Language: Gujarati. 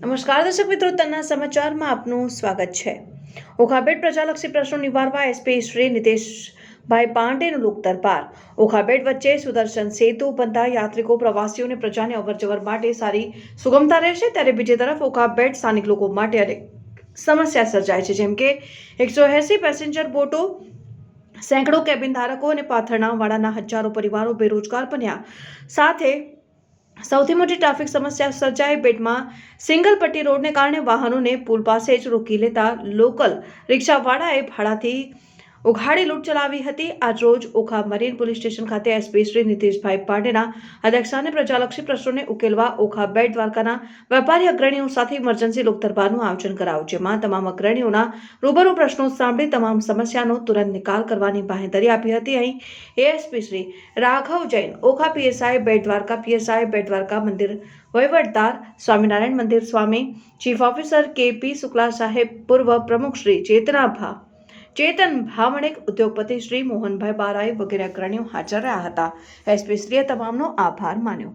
નમસ્કાર, દર્શક મિત્રો તના સમાચારમાં આપનું સ્વાગત છે. ઓખાબેટ પ્રજાલક્ષી પ્રશ્નો નિવારવા એસપી શ્રી નિતેશભાઈ પાંડેનું લોક દરબાર ઓખાબેટ વચ્ચે સુદર્શન સેતુ બનતા યાત્રિકો, પ્રવાસીઓ અને પ્રજાને અવરજવર માટે સારી સુગમતા રહેશે ત્યારે બીજી તરફ ઓખાબેટ સ્થાનિક લોકો માટે અનેક સમસ્યા સર્જાય છે. જેમ કે એકસો એંસી પેસેન્જર બોટો, સેંકડો કેબિન ધારકો અને પાથરણા વાળાના હજારો પરિવારો બેરોજગાર બન્યા. સાથે સૌથી મોટી ટ્રાફિક સમસ્યા સર્જાઈ બેટમાં સિંગલ પટ્ટી રોડને કારણે વાહનોને પુલ પાસે જ રોકી લેતા લોકલ રિક્ષાવાળાએ ભાડાથી ઉઘાડી લૂંટ ચલાવી હતી. આજ રોજ ઓખા મરીન પોલીસ સ્ટેશન ખાતે એસપી શ્રી નીતિશભાઈ પાંડેના અધ્યક્ષસ્થાને પ્રજાલક્ષી પ્રશ્નોને ઉકેલવા ઓખા બેટ દ્વારકાના વેપારી અગ્રણીઓ સાથે ઇમરજન્સી લોકદરબારનું આયોજન કરાયું, જેમાં તમામ અગ્રણીઓના રૂબરૂ પ્રશ્નો સાંભળી તમામ સમસ્યાનો તુરંત નિકાલ કરવાની બાંહેધરી આપી હતી. અહીં ASP Shri Raghav Jain, Okha PSI Bet Dwarka PSI Bet Dwarka મંદિર વહીવટદાર, સ્વામિનારાયણ મંદિર સ્વામી, ચીફ ઓફિસર કે પી શુક્લા સાહેબ, પૂર્વ પ્રમુખ શ્રી ચેતનાભા ચેતન ભાવણિક ઉદ્યોગપતિ શ્રી મોહનભાઈ બારાઈ વગેરે અગ્રણીઓ હાજર રહ્યા હતા. એસપી શ્રીએ તમામનો આભાર માન્યો.